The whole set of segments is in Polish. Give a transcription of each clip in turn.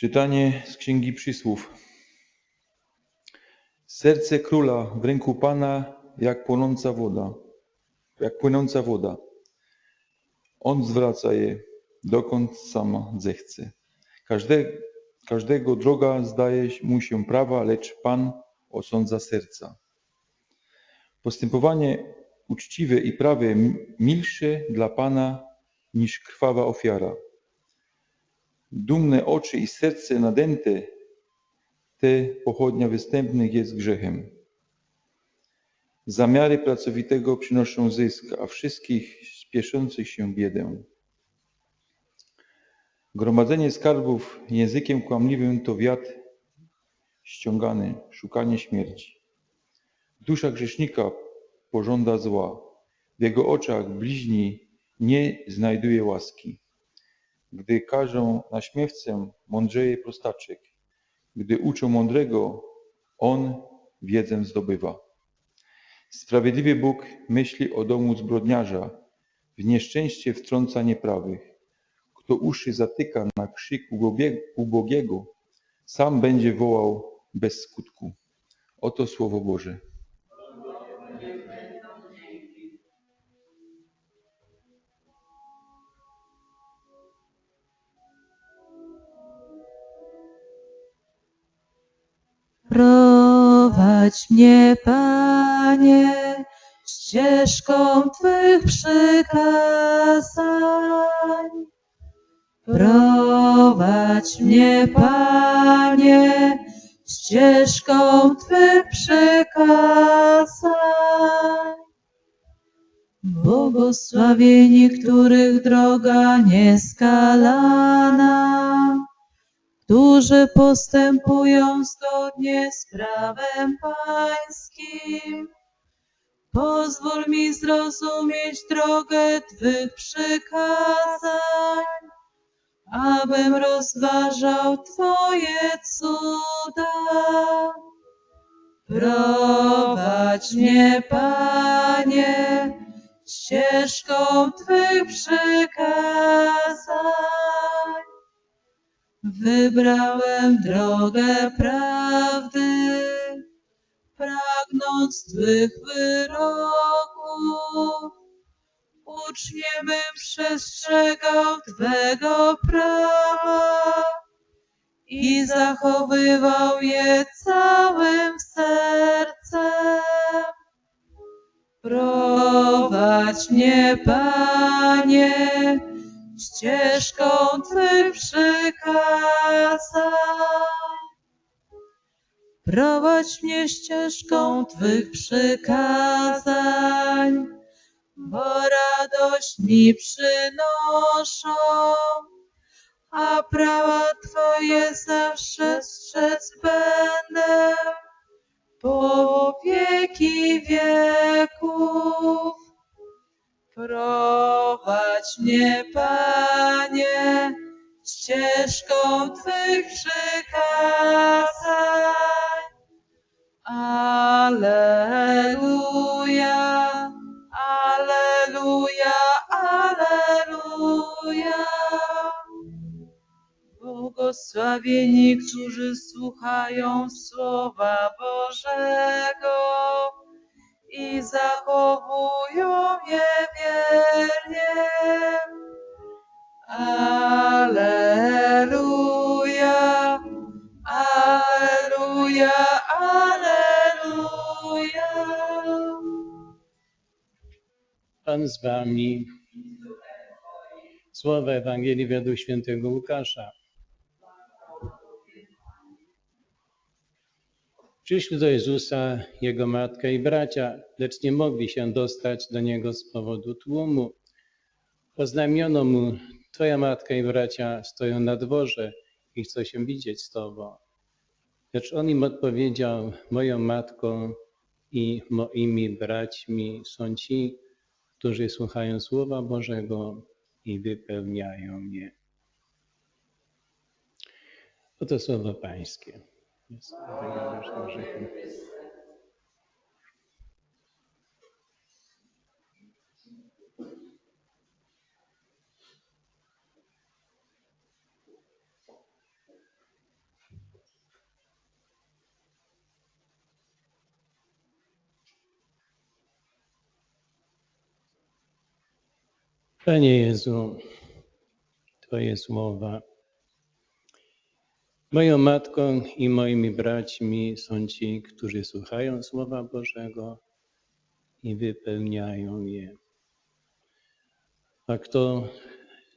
Czytanie z Księgi Przysłów. Serce króla w ręku Pana jak płonąca woda, jak płynąca woda. On zwraca je, dokąd sama zechce. Każde, każdego droga zdaje mu się prawa, lecz Pan osądza serca. Postępowanie uczciwe i prawe milsze dla Pana niż krwawa ofiara. Dumne oczy i serce nadęte, te pochodnia występnych jest grzechem. Zamiary pracowitego przynoszą zysk, a wszystkich spieszących się biedę. Gromadzenie skarbów językiem kłamliwym to wiatr ściągany, szukanie śmierci. Dusza grzesznika pożąda zła. W jego oczach bliźni nie znajduje łaski. Gdy każą naśmiewcę, mądrzeje prostaczek. Gdy uczą mądrego, on wiedzę zdobywa. Sprawiedliwy Bóg myśli o domu zbrodniarza, w nieszczęście wtrąca nieprawych. Kto uszy zatyka na krzyk ubogiego, sam będzie wołał bez skutku. Oto Słowo Boże. Prowadź mnie, Panie, ścieżką Twych przykazań. Prowadź mnie, Panie, ścieżką Twych przykazań. Błogosławieni, których droga nieskalana, którzy postępują zgodnie z prawem Pańskim. Pozwól mi zrozumieć drogę Twych przykazań, abym rozważał Twoje cuda. Prowadź mnie, Panie, ścieżką Twych przykazań. Wybrałem drogę prawdy, pragnąc Twych wyroków. Ucznie bym przestrzegał Twego prawa i zachowywał je całym sercem. Prowadź mnie, Panie, ścieżką Twych przykazań. Prowadź mnie ścieżką Twych przykazań, bo radość mi przynoszą, a prawa Twoje zawsze strzec będę po wieki wieków. Prowadź mnie, Panie, ścieżką Twych przykazań. Alleluja, Alleluja, Alleluja. Błogosławieni, którzy słuchają Słowa Bożego i zachowują je wiernie. Alleluja, Alleluja, Alleluja. Pan z wami. Słowa Ewangelii według świętego Łukasza. Przyszli do Jezusa jego matka i bracia, lecz nie mogli się dostać do niego z powodu tłumu. Oznamiono mu, twoja matka i bracia stoją na dworze i chcą się widzieć z tobą. Lecz on im odpowiedział, moją matką i moimi braćmi są ci, którzy słuchają Słowa Bożego i wypełniają je. Oto słowo Pańskie jest legendarnym grzechem. Panie Jezu, to jest mowa Moją matką i moimi braćmi są ci, którzy słuchają Słowa Bożego i wypełniają je. A kto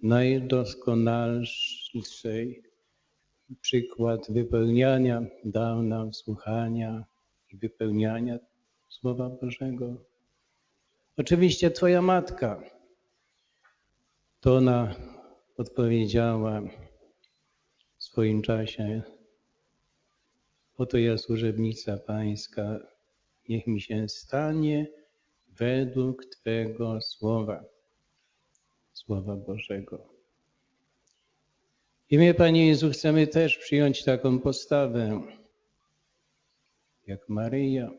najdoskonalszy przykład wypełniania dał nam słuchania i wypełniania Słowa Bożego? Oczywiście Twoja matka. To ona odpowiedziała swoim czasie. Oto ja służebnica Pańska, niech mi się stanie według Twego słowa, słowa Bożego. I my, Panie Jezu, chcemy też przyjąć taką postawę, jak Maryja.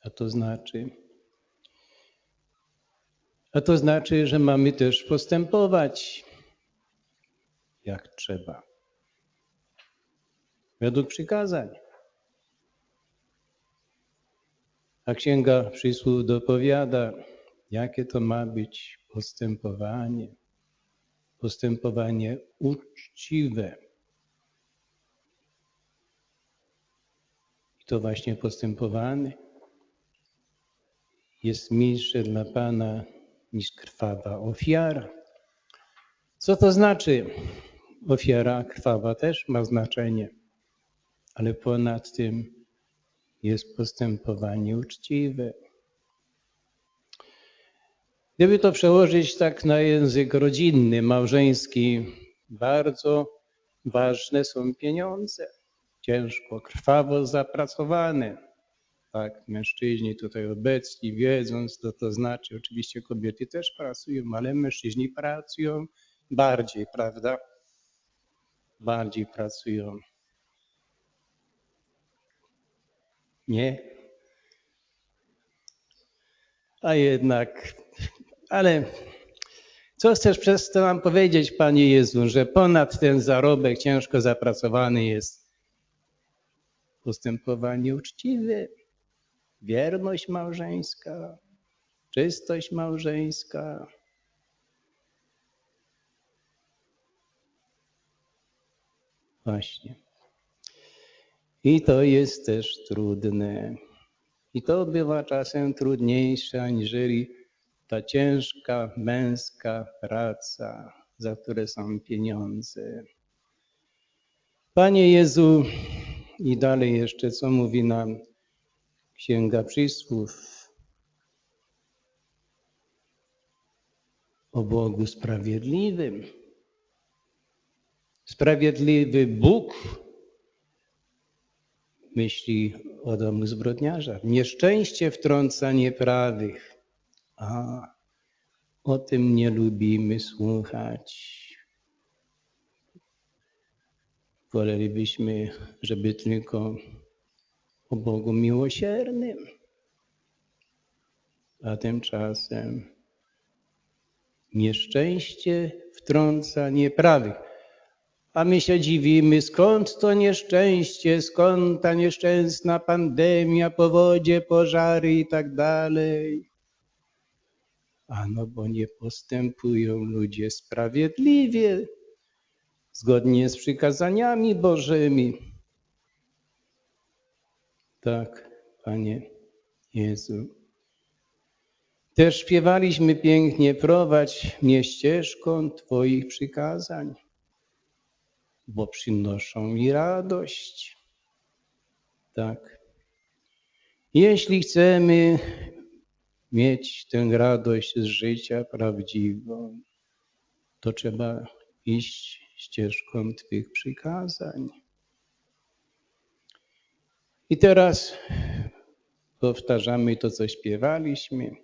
A to znaczy, a to znaczy, że mamy też postępować jak trzeba. Według przykazań. A Księga Przysłów dopowiada, jakie to ma być postępowanie. Postępowanie uczciwe. I to właśnie postępowanie jest milsze dla Pana niż krwawa ofiara. Co to znaczy? Ofiara krwawa też ma znaczenie, ale ponad tym jest postępowanie uczciwe. Gdyby to przełożyć tak na język rodzinny, małżeński, bardzo ważne są pieniądze. Ciężko, krwawo zapracowane. Tak, mężczyźni tutaj obecni wiedzą, co to znaczy. Oczywiście kobiety też pracują, ale mężczyźni pracują bardziej, prawda? Bardziej pracują. Nie? A jednak, ale co chcesz przez to nam powiedzieć, Panie Jezu, że ponad ten zarobek ciężko zapracowany jest postępowanie uczciwe, wierność małżeńska, czystość małżeńska. Właśnie. I to jest też trudne. I to bywa czasem trudniejsze, aniżeli ta ciężka męska praca, za które są pieniądze. Panie Jezu, i dalej jeszcze, co mówi nam Księga Przysłów o Bogu sprawiedliwym. Sprawiedliwy Bóg myśli o domu zbrodniarza. Nieszczęście wtrąca nieprawych. A o tym nie lubimy słuchać. Wolelibyśmy, żeby tylko o Bogu miłosiernym. A tymczasem nieszczęście wtrąca nieprawych. A my się dziwimy, skąd to nieszczęście, skąd ta nieszczęsna pandemia, powodzie, pożary i tak dalej. Ano, bo nie postępują ludzie sprawiedliwie, zgodnie z przykazaniami Bożymi. Tak, Panie Jezu. Też śpiewaliśmy pięknie, prowadź mnie ścieżką Twoich przykazań, bo przynoszą mi radość. Tak. Jeśli chcemy mieć tę radość z życia prawdziwą, to trzeba iść ścieżką Twych przykazań. I teraz powtarzamy to, co śpiewaliśmy.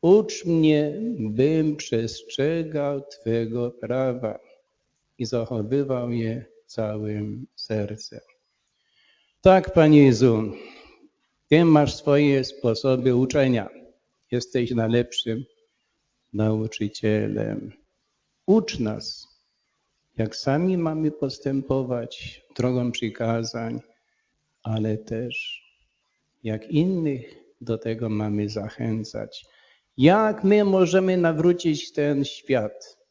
Ucz mnie, bym przestrzegał Twego prawa i zachowywał je całym sercem. Tak, Panie Jezu, Ty masz swoje sposoby uczenia. Jesteś najlepszym nauczycielem. Ucz nas, jak sami mamy postępować drogą przykazań, ale też jak innych do tego mamy zachęcać Jak my możemy nawrócić ten świat?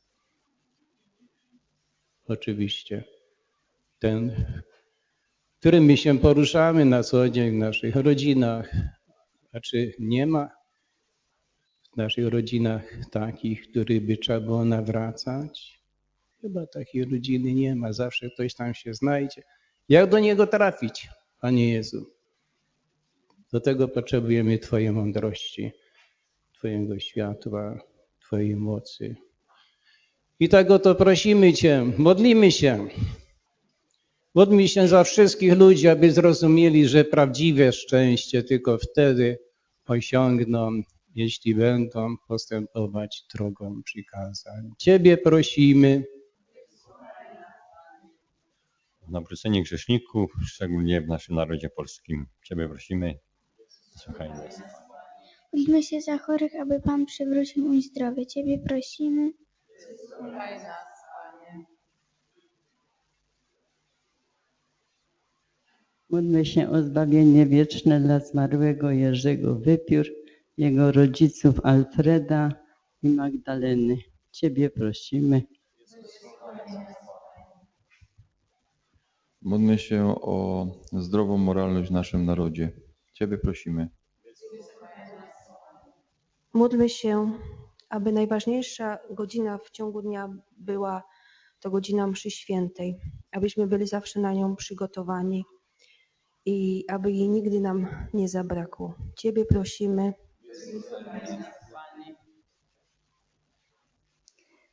Oczywiście. Ten, którym my się poruszamy na co dzień w naszych rodzinach. Czy nie ma w naszych rodzinach takich, których by trzeba było nawracać? Chyba takiej rodziny nie ma. Zawsze ktoś tam się znajdzie. Jak do niego trafić, Panie Jezu? Do tego potrzebujemy Twojej mądrości, Twojego światła, Twojej mocy. I tak oto prosimy Cię, modlimy się. Módlmy się za wszystkich ludzi, aby zrozumieli, że prawdziwe szczęście tylko wtedy osiągną, jeśli będą postępować drogą przykazań. Ciebie prosimy. nawrócenie grzeszników, szczególnie w naszym narodzie polskim. Ciebie prosimy, słuchaj nas. Módlmy się za chorych, aby Pan przywrócił im zdrowie. Ciebie prosimy. Módlmy się o zbawienie wieczne dla zmarłego Jerzego Wypiór, jego rodziców Alfreda i Magdaleny. Ciebie prosimy. Módlmy się o zdrową moralność w naszym narodzie. Ciebie prosimy. Módlmy się, aby najważniejsza godzina w ciągu dnia była to godzina mszy świętej, abyśmy byli zawsze na nią przygotowani i aby jej nigdy nam nie zabrakło. Ciebie prosimy.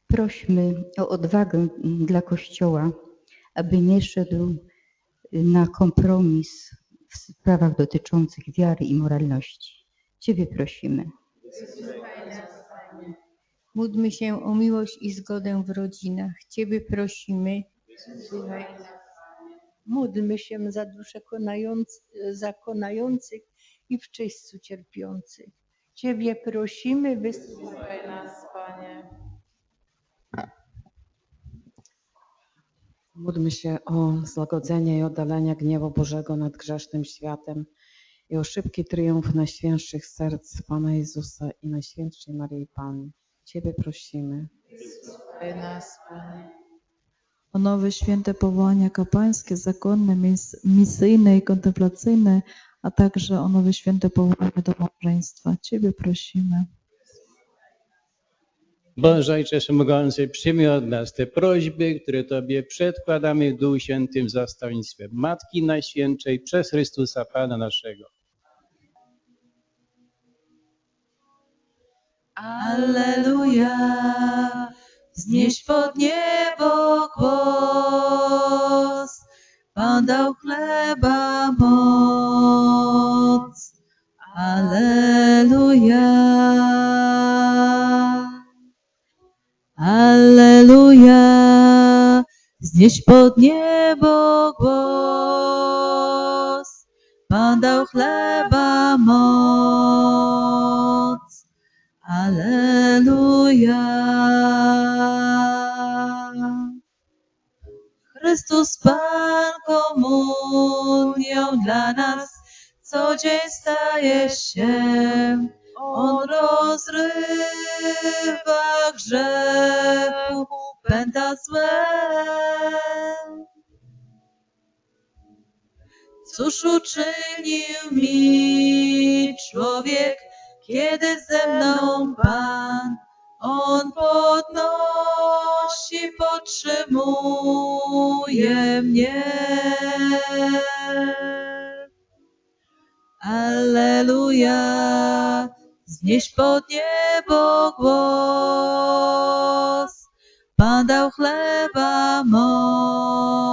Prośmy o odwagę dla Kościoła, aby nie szedł na kompromis w sprawach dotyczących wiary i moralności. Ciebie prosimy. Módlmy się o miłość i zgodę w rodzinach. Ciebie prosimy. Módlmy się za dusze konając, zakonających i w czyśćcu cierpiących. Ciebie prosimy, wysłuchaj nas, Panie. Módlmy się o złagodzenie i oddalenie gniewu Bożego nad grzesznym światem i o szybki triumf Najświętszych Serc Pana Jezusa i Najświętszej Maryi Panny. Ciebie prosimy. Nas, Panie. o nowe święte powołania kapłańskie, zakonne, mis- misyjne i kontemplacyjne, a także o nowe święte powołania do małżeństwa. Ciebie prosimy. Boże Ojcze Wszechmogący, przyjmij od nas te prośby, które Tobie przedkładamy w Duchu Świętym w zastawnictwie Matki Najświętszej przez Chrystusa Pana naszego. Alleluja. Znieś pod niebo głos. Pan dał chleba moc. Alleluja. Alleluja. Znieś pod niebo głos. Pan dał chleba moc. Alleluja. Chrystus Pan komunią dla nas co dzień staje się. On rozrywa grzechu, pęta złe. Cóż uczynił mi człowiek, kiedy ze mną Pan, On podnosi, podtrzymuje mnie. Alleluja, znieś pod niebo głos, Pan dał chleba moc.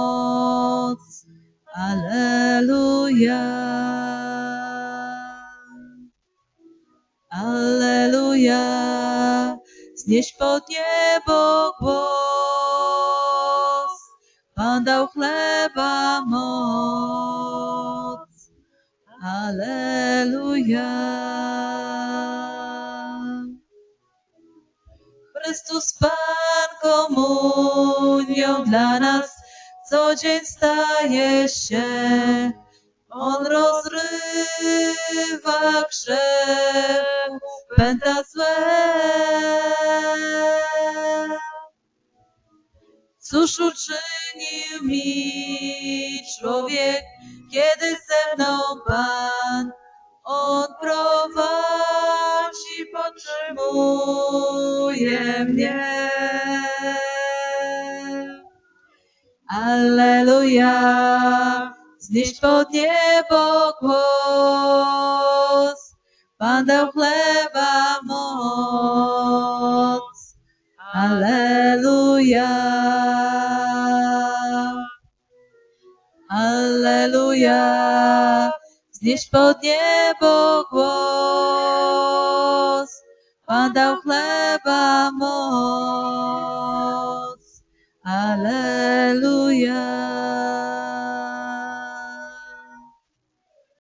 Alleluja. Alleluja. Znieś pod niebo głos. Pan dał chleba moc. Alleluja. Chrystus Pan komunią dla nas co dzień staje się. On rozrywa grzechu, pęta złe. Cóż uczynił mi człowiek, kiedy ze mną Pan On prowadzi, podtrzymuje mnie. Alleluja, znieść pod niebo głos. Pan dał chleba moc. Alleluja. Alleluja, znieść pod niebo głos. Pan dał chleba moc. Alleluja.